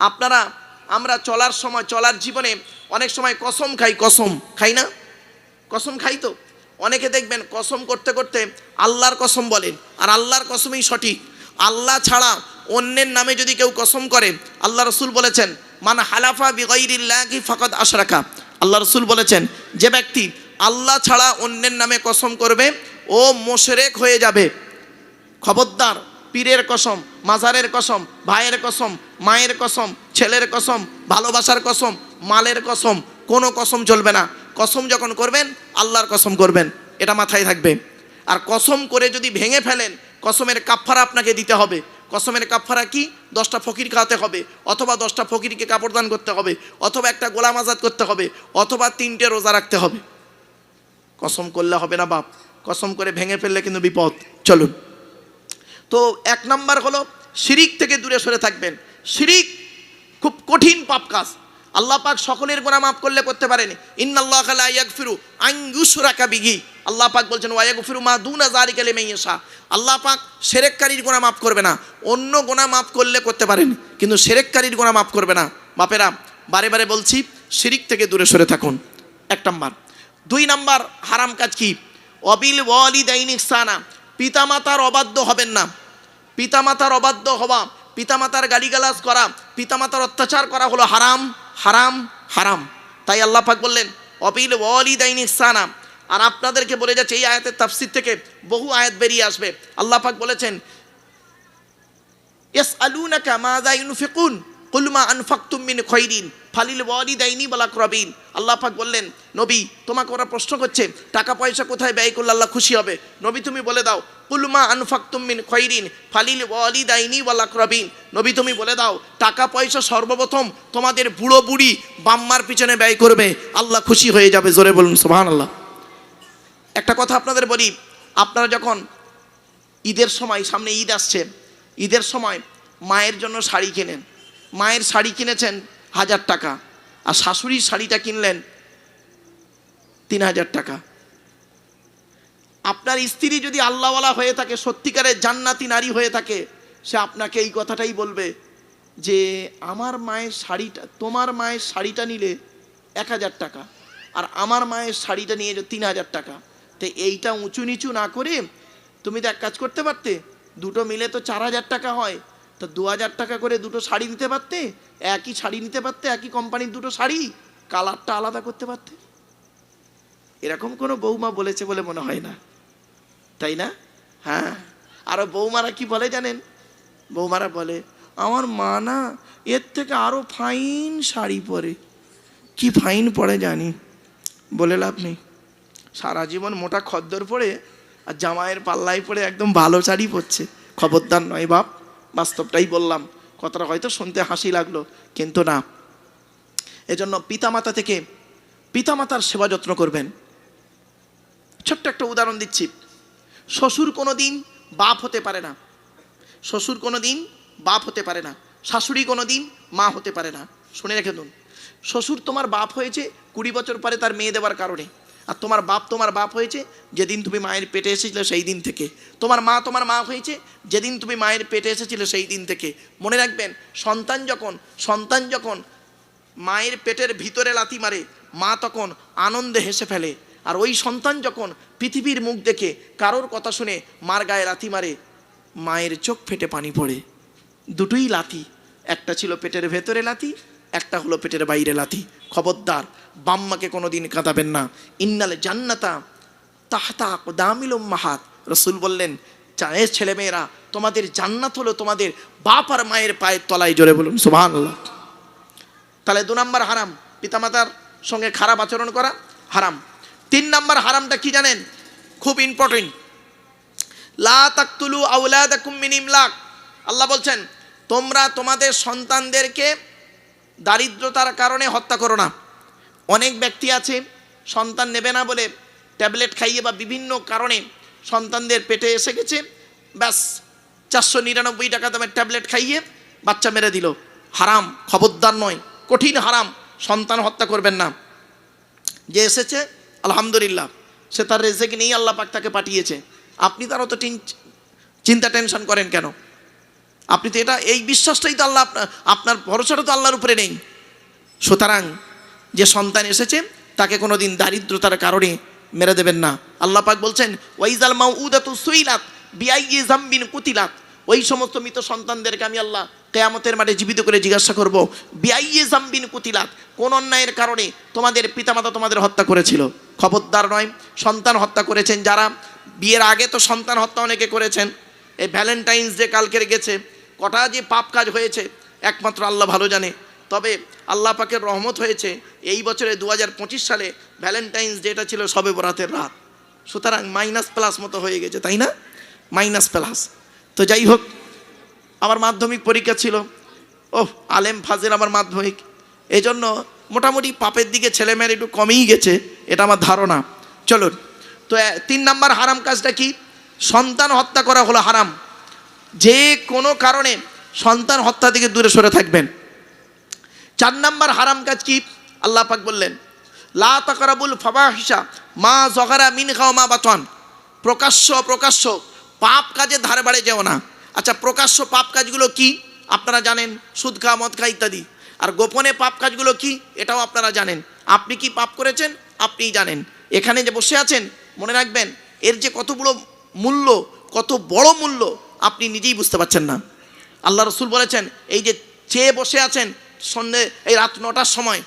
আপনারা, আমরা চলার সময়, চলার জীবনে অনেক সময় কসম খাই কসম। খাই না? কসম খাই তো? অনেকে দেখবেন কসম করতে করতে আল্লাহর কসম বলেন, আর আল্লাহর কসমই সঠিক। আল্লাহ ছাড়া অন্যের নামে যদি কেউ কসম করে, আল্লাহ রসুল বলেছেন, মান হালাফা বিগাইরিল্লাহি ফাকাদ আশরাকা। আল্লাহ রসুল বলেছেন, যে ব্যক্তি আল্লাহ ছাড়া অন্যের নামে কসম করবে, ও মোশরেক হয়ে যাবে। খবরদার পীরের কসম, মাজারের কসম, ভাইয়ের কসম, মায়ের কসম, ছেলের কসম, ভালোবাসার কসম, মালের কসম, কোনো কসম চলবে না। কসম যখন করবেন, আল্লাহর কসম করবেন, এটা মাথায় থাকবে। আর কসম করে যদি ভেঙে ফেলেন, কসমের কাফফারা আপনাকে দিতে হবে। কসমের কাফফারা কি? দশটা ফকির খাওয়াতে হবে, অথবা দশটা ফকিরকে কাপড় দান করতে হবে, অথবা একটা গোলাম আজাদ করতে হবে, অথবা তিনটে রোজা রাখতে হবে। কসম করলে হবে না বাপ। কসম করে ভেঙে ফেললে কিন্তু বিপদ। চলুন। তো এক নাম্বার হলো শিরিক থেকে দূরে সরে থাকবেন। শিরিক খুব কঠিন পাপ কাজ। আল্লাহ পাক সকলের গোনা মাফ করলে করতে পারেন। ইন্নাল্লাহ ইয়াগফিরু আন ইউশরাকা বিহি। আল্লাহ পাক বলছেন, ওয়া ইয়াগফিরু মা দুনা যালিকা লিমান ইয়াশা আল্লাহ পাক শিরককারীর গোনা মাফ করবে না। অন্য গোনা মাফ করলে করতে পারেন, কিন্তু শিরককারীর গোনা মাফ করবে না। বাপেরা, বারে বারে বলছি, শিরিক থেকে দূরে সরে থাকুন। এক নাম্বার। দুই নাম্বার হারাম কাজ কি? অবিল ওয়ালিদাইন ইহসানা পিতামাতার অবাধ্য হবেন না। পিতামাতার অবাধ্য হওয়া, পিতামাতার গালিগালাজ করা, পিতামাতার অত্যাচার করা হলো হারাম হারাম হারাম। তাই আল্লাহ পাক বললেন, অবিল ওয়ালিদাইন ইহসানা। আর আপনাদেরকে বলে যাচ্ছে, এই আয়াতের তাফসির থেকে বহু আয়াত বেরিয়ে আসবে। আল্লাহ পাক বলেছেন আলুনাকা মাযা ইউনফিকুন। কুল মা আনফাকতুম মিন খৈরিন, ফালিল ওয়াল আকরাবিন আল্লাহ পাক বললেন, নবী, তোমাকে ওরা প্রশ্ন করছে, টাকা পয়সা কোথায় ব্যয় করলে আল্লাহ খুশি হবে? নবী তুমি বলে দাও, কুল মা আনফাকতুম মিন খৈরিন, ফালিল ওয়াল আকরাবিন নবী তুমি বলে দাও, টাকা পয়সা সর্বপ্রথম তোমাদের বুড়ো বুড়ি বাম্মার পিছনে ব্যয় করবে, আল্লাহ খুশি হয়ে যাবে। জোরে বলুন সোহান আল্লাহ একটা কথা আপনাদের বলি, আপনারা যখন ঈদের সময়, সামনে ঈদ আসছে, ঈদের সময় মায়ের জন্য শাড়ি কেনেন মায়ের শাড়ি কিনেছেন হাজার টাকা, আর শাশুড়ির শাড়িটা কিনলেন তিন হাজার টাকা। আপনার স্ত্রী যদি আল্লাহওয়ালা হয়ে থাকে, সত্যিকারের জান্নাতি নারী হয়ে থাকে, সে আপনাকে এই কথাটাই বলবে যে, আমার মায়ের শাড়িটা, তোমার মায়ের শাড়িটা নিলে এক হাজার টাকা, আর আমার মায়ের শাড়িটা নিয়ে যে তিন হাজার টাকা। তো এইটা উঁচু নিচু না করে, তুমি তো এক কাজ করতে পারতে, দুটো মিলে তো চার হাজার টাকা হয়। তো দু হাজার টাকা করে দুটো শাড়ি নিতে পারতে? একই শাড়ি নিতে পারতে? একই কোম্পানির দুটো শাড়ি? কালারটা আলাদা করতে পারতে? এরকম কোনো বৌমা বলেছে বলে মনে হয় না। তাই না? হ্যাঁ। আরও বৌমারা কি বলে জানেন? বৌমারা বলে, আমার মা না এর থেকে আরও ফাইন শাড়ি পরে। কি ফাইন পরে জানি? বলে লাভ নেই। সারা জীবন মোটা খদ্দর পরে আর জামাইয়ের পাল্লায় পরে একদম ভালো শাড়ি পরছে। খবরদার নয় বাপ। বাস্তবটাই বললাম। কথাটা হয়তো শুনতে হাসি লাগল, কিন্তু না। এজন্য পিতামাতা থেকে পিতামাতার সেবা যত্ন করবেন। ছোট্ট একটা উদাহরণ দিচ্ছি। শ্বশুর কোনো দিন বাপ হতে পারে না। শ্বশুর কোনো দিন বাপ হতে পারে না। শাশুড়ি কোনো দিন মা হতে পারে না। শুনে রেখে দিন। শ্বশুর তোমার বাপ হয়েছে কুড়ি বছর পরে তার মেয়ে দেওয়ার কারণে। আর তোমার বাপ তোমার বাপ হয়েছে, যেদিন তুমি মায়ের পেটে এসেছিলে সেই দিন থেকে। তোমার মা তোমার মা হয়েছে, যেদিন তুমি মায়ের পেটে এসেছিলে সেই দিন থেকে। মনে রাখবেন, সন্তান যখন সন্তান যখন মায়ের পেটের ভিতরে লাথি মারে, মা তখন আনন্দে হেসে ফেলে। আর ওই সন্তান যখন পৃথিবীর মুখ দেখে, কারোর কথা শুনে মার গায়ে লাথি মারে, মায়ের চোখ ফেটে পানি পড়ে। দুটোই লাথি, একটা ছিল পেটের ভেতরে লাথি একটা হলো পেটের বাইরে লাথি। খবরদার, বাম্মাকে কোনো দিন কাঁদাবেন না। ইন্নালে জান্নাতা তাহতা দামিল মাহাত রসুল বললেন, চায়ের ছেলেমেয়েরা, তোমাদের জান্নাত হলো তোমাদের বাপ আর মায়ের পায়ের তলায়। জোরে বলুন সুবহান তাহলে দু নম্বর হারাম। পিতামাতার সঙ্গে খারাপ আচরণ করা হারাম। তিন নম্বর হারামটা কি জানেন? খুব ইম্পর্টেন্ট লা তাকতুলু আউলাদাকুম মিন ইমলাক। আল্লাহ বলছেন, তোমরা তোমাদের সন্তানদেরকে দারিদ্রতার কারণে হত্যা করো না। অনেক ব্যক্তি আছে, সন্তান নেবে না বলে ট্যাবলেট খাইয়ে বা বিভিন্ন কারণে সন্তানদের পেটে এসে গেছে, ব্যাস, চারশো নিরানব্বই টাকা দামের ট্যাবলেট খাইয়ে বাচ্চা মেরে দিল। হারাম, খবরদার নয়, কঠিন হারাম, সন্তান হত্যা করবেন না। যে এসেছে, আলহামদুলিল্লাহ, সে তার রেজেকে নিয়েই আল্লাহ পাক তাকে পাঠিয়েছে। আপনি তার অত চিন্তা টেনশন করেন কেন? আপনি তো এটা, এই বিশ্বাসটাই তো আল্লাহ আপনার ভরসাটা তো আল্লাহর উপরে নেই। সুতরাং যে সন্তান এসেছে, তাকে কোনো দিন দারিদ্রতার কারণে মেরে দেবেন না। আল্লাহ পাক বলছেন, ওয়াইজাল মাউ উদাতু সুইলাত বিআইয়ি জামবিন কুতিলাত। ওই সমস্ত মৃত সন্তানদেরকে আমি আল্লাহ কেয়ামতের মাঠে জীবিত করে জিজ্ঞাসা করব, বিআইয়ি জামবিন কুতিলাত, কোন অন্যায়ের কারণে তোমাদের পিতামাতা তোমাদের হত্যা করেছিল? খবরদার নয়, সন্তান হত্যা করেছেন যারা, বিয়ের আগে তো সন্তান হত্যা অনেকে করেছেন। এই ভ্যালেন্টাইন্স ডে কালকের গেছে কটা যে পাপ কাজ হয়েছে, একমাত্র আল্লাহ ভালো জানে। তবে আল্লাহ পাকের রহমত হয়েছে, এই বছরে দু হাজার পঁচিশ সালে ভ্যালেন্টাইন্স ডেটা ছিল সবে বরাতের রাত। সুতরাং মাইনাস প্লাস মতো হয়ে গেছে, তাই না? মাইনাস প্লাস তো যাই হোক, আমার মাধ্যমিক পরীক্ষা ছিল। ও আলেম ফাজের আমার মাধ্যমিক। এই জন্য মোটামুটি পাপের দিকে ছেলেমেয়ের একটু কমেই গেছে, এটা আমার ধারণা। চলুন, তো তিন নাম্বার হারাম কাজটা কি? সন্তান হত্যা করা হলো হারাম। যে কোনো কারণে সন্তান হত্যা থেকে দূরে সরে থাকবেন। চার নাম্বার হারাম কাজ কি? আল্লাহ পাক বললেন, লা তাকরাবুল ফাবাহিসা মা জগারা মিন খাও মা বাতন। প্রকাশ্য প্রকাশ্য পাপ কাজে ধারে বাড়ে যেও না। আচ্ছা প্রকাশ্য পাপ কাজগুলো কি? আপনারা জানেন, সুদ খা মদ খা ইত্যাদি। আর গোপনে পাপ কাজগুলো কি? এটাও আপনারা জানেন। আপনি কি পাপ করেছেন? আপনিই জানেন। এখানে যে বসে আছেন, মনে রাখবেন, এর যে কতগুলো মূল্য, কত বড় মূল্য আপনি নিজেই বুঝতে পারছেন না। আল্লাহ রসুল বলেছেন, এই যে চেয়ে বসে আছেন সন্ধে এই রাত নটার সময়,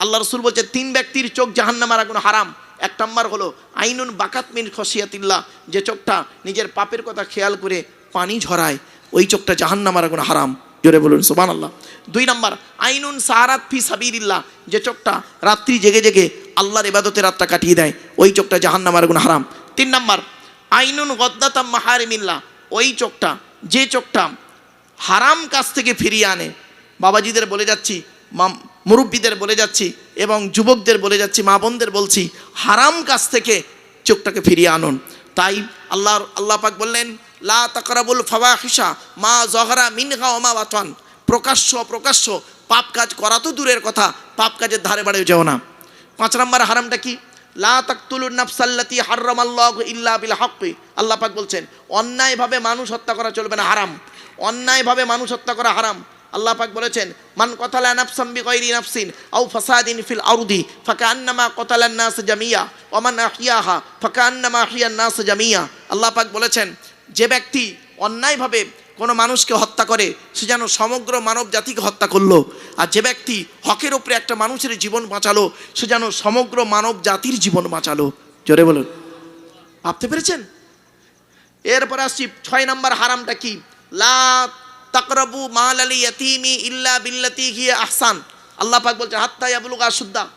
আল্লাহ রসুল বলছে, তিন ব্যক্তির চোখ জাহান্নামার আগুন হারাম। এক নম্বর হলো, আইনুন বাকাত মিন খসিয়াতিল্লাহ, যে চোখটা নিজের পাপের কথা খেয়াল করে পানি ঝরায়, ওই চোখটা জাহান্নামার আগুন হারাম। জোরে বলুন সোমান আল্লাহ দুই নম্বর, আইনুন সাহারাত ফি সাবিরিল্লাহ যে চোখটা রাত্রি জেগে জেগে আল্লাহর ইবাদতে রাতটা কাটিয়ে দেয়, ওই চোখটা জাহান্নামার আগুন হারাম। তিন নম্বর, আইনুন গদ্দাতাম মাহারিমিল্লাহ ওই চোখটা, যে চোখটা হারাম কাজ থেকে ফিরিয়ে আনে। বাবাজিদের বলে যাচ্ছি মুরব্বীদের বলে যাচ্ছি এবং যুবকদের বলে যাচ্ছি, মা বোনদের বলছি, হারাম কাজ থেকে চোখটাকে ফিরিয়ে আনুন। তাই আল্লাহ আল্লাহ পাক বললেন, লা তাকরাবুল ফাওয়াহিশা মা জহরা মিনহা ওমা ওয়াতন প্রকাশ্য প্রকাশ্য পাপ কাজ করা তো দূরের কথা, পাপ কাজের ধারে বাড়ে যেও না। পাঁচ নম্বর হারামটা কি? লা তাকতুলুন নাফসাল্লাতি হারামাল্লাহু ইল্লা বলছেন, অন্যায়ভাবে মানুষ হত্যা করা চলবে না, হারাম। অন্যায়ভাবে মানুষ হত্যা করা হারাম। আল্লাহ পাক বলেছেন, মান কতালা নাস জামিয়া মান আহইয়ান নাস জামিয়া। আল্লাহ পাক বলেছেন, যে ব্যক্তি অন্যায়ভাবে কোনো মানুষকে হত্যা করে, সে যেন সমগ্র মানব জাতিকে হত্যা করল। আর যে ব্যক্তি হকের ওপরে একটা মানুষের জীবন বাঁচালো, সে যেন সমগ্র মানব জাতির জীবন বাঁচালো। জোরে বলুন। ভাবতে পেরেছেন? এরপর আসছি ছয় নম্বর হারামটা কি? লা মাল আলী ইল্লা বিল্লাতি হিয়া আহসান। আল্লাহ পাক বলছেন, হাত্তা ইয়াবলুগা সুদ্দা।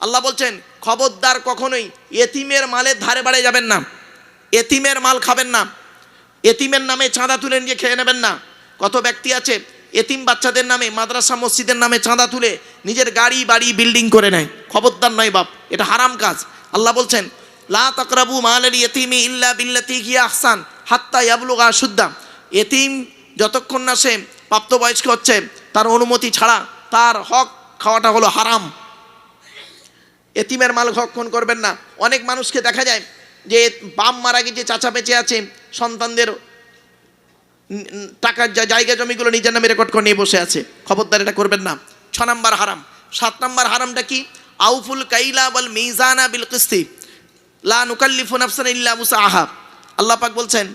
আল্লাহ বলছেন, খবরদার কখনোই এতিমের মালের ধারে বাড়ে যাবেন না। এতিমের মাল খাবেন না। এতিমের নামে চাঁদা তুলে নিয়ে খেয়ে নেবেন না। কত ব্যক্তি আছে, এতিম বাচ্চাদের নামে, মাদ্রাসা মসজিদের নামে চাঁদা তুলে নিজের গাড়ি, বাড়ি, বিল্ডিং করে নেয়। খবরদার নয় বাপ, এটা হারাম কাজ। আল্লাহ বলছেন, লা তাকরাবু মালের এতিমি ইল্লা বিল্লাতি গিয়া আহসান, হাত্তা ইয়াবলুগা সুদ্দা এতিম যতক্ষণ না সে প্রাপ্তবয়স্ক হচ্ছে, তার অনুমতি ছাড়া তার হক খাওয়াটা হলো হারাম। এতিমের মাল ভক্ষণ করবেন না। অনেক মানুষকে দেখা যায় যে বাপ মারা গিয়ে চাচা বেঁচে আছে, সন্তানদের টাকার যা জায়গা জমিগুলো নিজের নামে রেকর্ড করে নিয়ে বসে আছে। খবরদার, এটা করবেন না। ছ নম্বর হারাম। সাত নম্বর হারামটা কি? আউফুল কাইলা বল মিজানা বিল কিস্তি। লা নুকাল্লিফু নাফসান ইল্লা মুসাআহা আল্লাহ পাক বলছেন,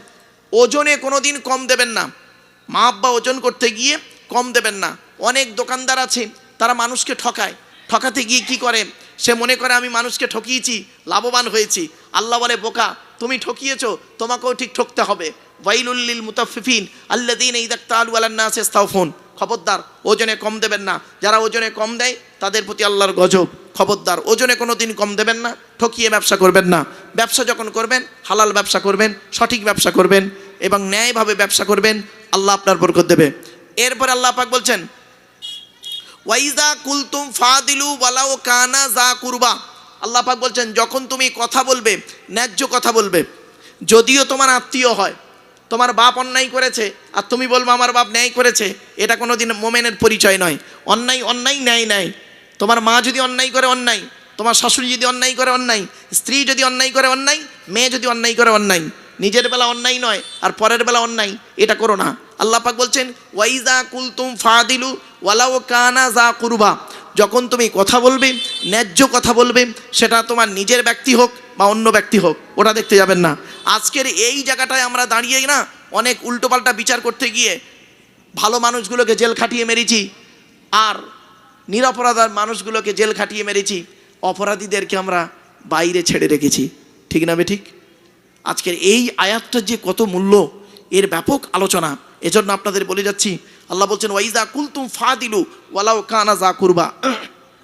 ওজনে কোনো দিন কম দেবেন না। মা আব্বা ওজন করতে গিয়ে কম দেবেন না। অনেক দোকানদার আছে, তারা মানুষকে ঠকায়। ঠকাতে গিয়ে কি করে? সে মনে করে আমি মানুষকে ঠকিয়েছি, লাভবান হয়েছি। আল্লাহ বলে, বোকা, তুমি ঠকিয়েছ, তোমাকেও ঠিক ঠকতে হবে। ওয়াইলুল্লিল মুতাফিফিন আল্লাদিন দেখতে আলু আল্লাহ ফোন খবরদার, ওজনে কম দেবেন না। যারা ওজনে কম দেয়, তাদের প্রতি আল্লাহর গজব। খবরদার, ওজনে কোনো দিন কম দেবেন না, ঠকিয়ে ব্যবসা করবেন না। ব্যবসা যখন করবেন, হালাল ব্যবসা করবেন, সঠিক ব্যবসা করবেন এবং ন্যায়ভাবে ব্যবসা করবেন, আল্লাহ আপনার বরকত দেবে। এরপরে আল্লাহ পাক বলছেন ওয়াইজা কুলতুম ফাদিলু ওয়ালাও কানা যা কুরবা। আল্লাহ পাক বলছেন, যখন তুমি কথা বলবে, ন্যায্য কথা বলবে, যদিও তোমার আত্মীয় হয়, তোমার বাপ অন্যায় করেছে, আর তুমি বলব আমার বাপ ন্যায় করেছে, এটা কোনো দিন মোমেনের পরিচয় নয়। অন্যায় অন্যায়, ন্যায় ন্যায়। তোমার মা যদি অন্যায় করে, অন্যায়। তোমার শাশুড়ি যদি অন্যায় করে, অন্যায়। স্ত্রী যদি অন্যায় করে, অন্যায়। মেয়ে যদি অন্যায় করে, অন্যায়। নিজের বেলা অন্যায় নয়, আর পরের বেলা অন্যায়, এটা করো না। আল্লাহ পাক বলছেন, ওয়াইজা কুলতুম ফাদিলু ওয়ালাও কানা যা কুরবা। যখন তুমি কথা বলবে, ন্যায্য কথা বলবে, সেটা তোমার নিজের ব্যক্তি হোক বা অন্য ব্যক্তি হোক, ওটা দেখতে যাবেন না। আজকের এই জায়গাটায় আমরা দাঁড়িয়ে না, অনেক উল্টোপাল্টা বিচার করতে গিয়ে ভালো মানুষগুলোকে জেল খাটিয়ে মেরেছি, আর নিরপরাধার মানুষগুলোকে জেল খাটিয়ে মেরেছি, অপরাধীদেরকে আমরা বাইরে ছেড়ে রেখেছি। ঠিক না বে ঠিক? আজকের এই আয়াতটার যে কত মূল্য, এর ব্যাপক আলোচনা এজন্য আপনাদের বলে যাচ্ছি, আল্লাহ বলছেন ওয়াইজা কুলতুম ফা দিলু ওয়ালাও কানা যা করবা।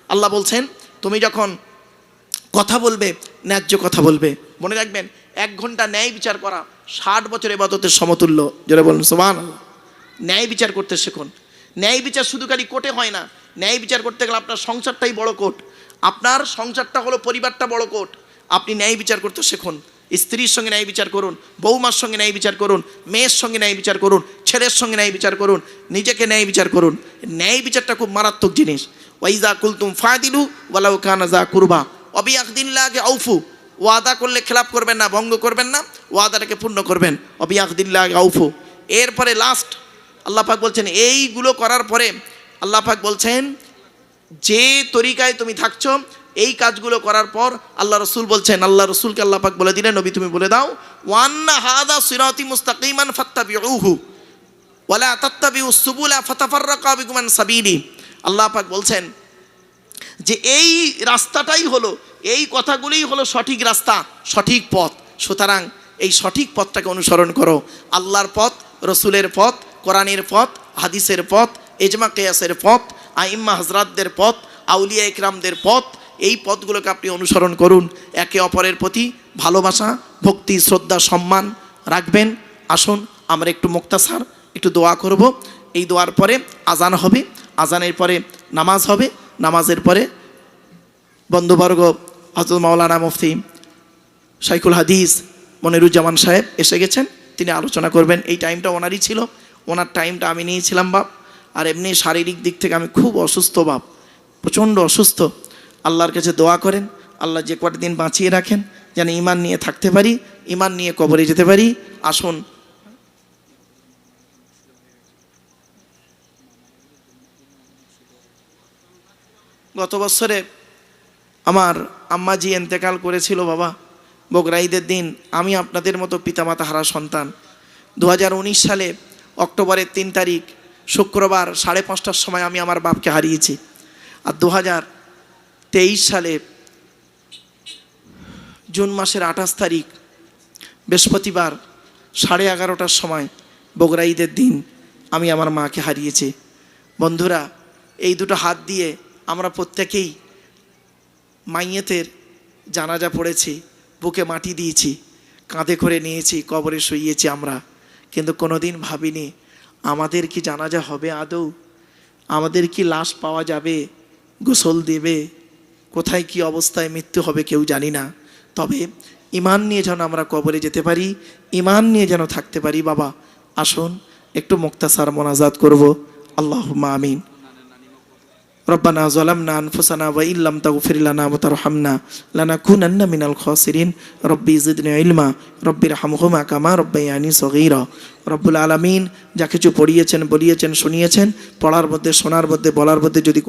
আল্লাহ বলছেন, তুমি যখন কথা বলবে, ন্যায্য কথা বলবে। মনে রাখবেন, এক ঘণ্টা ন্যায় বিচার করা ষাট বছর এবাদতের সমতুল্য। যেটা বলুন সোমান ন্যায় বিচার করতে শেখুন। ন্যায় বিচার শুধু খালি কোর্টে হয় না। ন্যায় বিচার করতে গেলে আপনার সংসারটাই বড় কোর্ট। আপনার সংসারটা হলো পরিবারটা বড় কোর্ট। আপনি ন্যায় বিচার করতে শিখুন। স্ত্রীর সঙ্গে ন্যায় বিচার করুন, বৌমার সঙ্গে ন্যায় বিচার করুন, মেয়ের সঙ্গে ন্যায় বিচার করুন, ছেলের সঙ্গে ন্যায় বিচার করুন, নিজেকে ন্যায় বিচার করুন। ন্যায় বিচারটা খুব মারাত্মক জিনিস। ওয়াইজা কুলতুম ফাদিলু ওয়ালাউ কানা যা কুরবা। অবিয়াকদিল্লাহকে আউফু। ওয়াদা করলে খেলাপ করবেন না, ভঙ্গ করবেন না, ওয়াদাটাকে পূর্ণ করবেন। অবিয়াকদিল্লাহকে আউফু। এরপরে লাস্ট আল্লাহ পাক বলছেন, এইগুলো করার পরে আল্লাহ পাক বলছেন, যে তরিকায় তুমি থাকছো এই কাজগুলো করার পর আল্লাহ রসুল বলছেন, আল্লাহ রসুলকে আল্লাহ পাক বলে দিলেন, নবী তুমি বলে দাও, ওয়ান্না হাদা আল্লাহ পাক বলছেন যে এই রাস্তাটাই হলো, এই কথাগুলোই হলো সঠিক রাস্তা, সঠিক পথ। সুতরাং এই সঠিক পথটাকে অনুসরণ করো। আল্লাহর পথ, রসুলের পথ, কোরআনের পথ, হাদিসের পথ এজমা কেয়াসের পথ, আইম্মা হজরাতদের পথ, আউলিয়া ইকরামদের পথ এই পথগুলোকে আপনি অনুসরণ করুন। একে অপরের প্রতি ভালোবাসা, ভক্তি, শ্রদ্ধা, সম্মান রাখবেন। আসুন, আমরা একটু মুক্তাসার, একটু দোয়া করব। এই দোয়ার পরে আজান হবে। আজানের পরে নামাজ হবে। নামাজের পরে বন্ধুবর্গ হজরত মাওলানা মুফতি শাইকুল হাদিস মনিরুজ্জামান সাহেব এসে গেছেন। তিনি আলোচনা করবেন। এই টাইমটা ওনারই ছিল। ওনার টাইমটা আমি নিয়েছিলাম বাপ। আর এমনি শারীরিক দিক থেকে আমি খুব অসুস্থ বাপ। প্রচণ্ড অসুস্থ। আল্লাহর কাছে দোয়া করেন, আল্লাহ যে কটা দিন বাঁচিয়ে রাখেন, যেন ইমান নিয়ে থাকতে পারি ইমান নিয়ে কবরে যেতে পারি। আসুন। গত বছরে আমার আম্মাজি এন্তেকাল করেছিল, বাবা। বকরাইদের দিন আমি আপনাদের মতো পিতামাতা হারা সন্তান। দু হাজার উনিশ সালে অক্টোবরের তিন তারিখ, শুক্রবার সাড়ে পাঁচটার সময় আমি আমার বাপকে হারিয়েছি। আর দু হাজার তেইশ সালে জুন মাসের আঠাশ তারিখ, বৃহস্পতিবার সাড়ে এগারোটার সময় বগরা ঈদের দিন আমি আমার মাকে হারিয়েছি। বন্ধুরা, এই দুটো হাত দিয়ে আমরা প্রত্যেকেই মাইয়েতের জানাজা পড়েছি, বুকে মাটি দিয়েছি, কাঁধে করে নিয়েছি, কবরে শুইয়েছি আমরা। কিন্তু কোনোদিন ভাবিনি, আমাদের কি জানাজা হবে আদৌ? আমাদের কি লাশ পাওয়া যাবে? গোসল দেবে? কোথায় কি অবস্থায় মৃত্যু হবে কেউ জানি না তবে ইমান নিয়ে যেন আমরা কবরে যেতে পারি ইমান নিয়ে যেন থাকতে পারি বাবা আসুন একটু মুক্তাসার মোনাজাত করব আল্লাহ আমিন ربنا ظلمنا أنفسنا وإن لم تغفر لنا وترحمنا لنكونن من الخاسرين ربي زدني علما ربي ارحمهما كما ربياني صغيرا রব্বুল আলমিন যা কিছু পড়িয়েছেন বলিয়েছেন শুনিয়েছেন পড়ার মধ্যে শোনার মধ্যে বলার মধ্যে যদি কোনো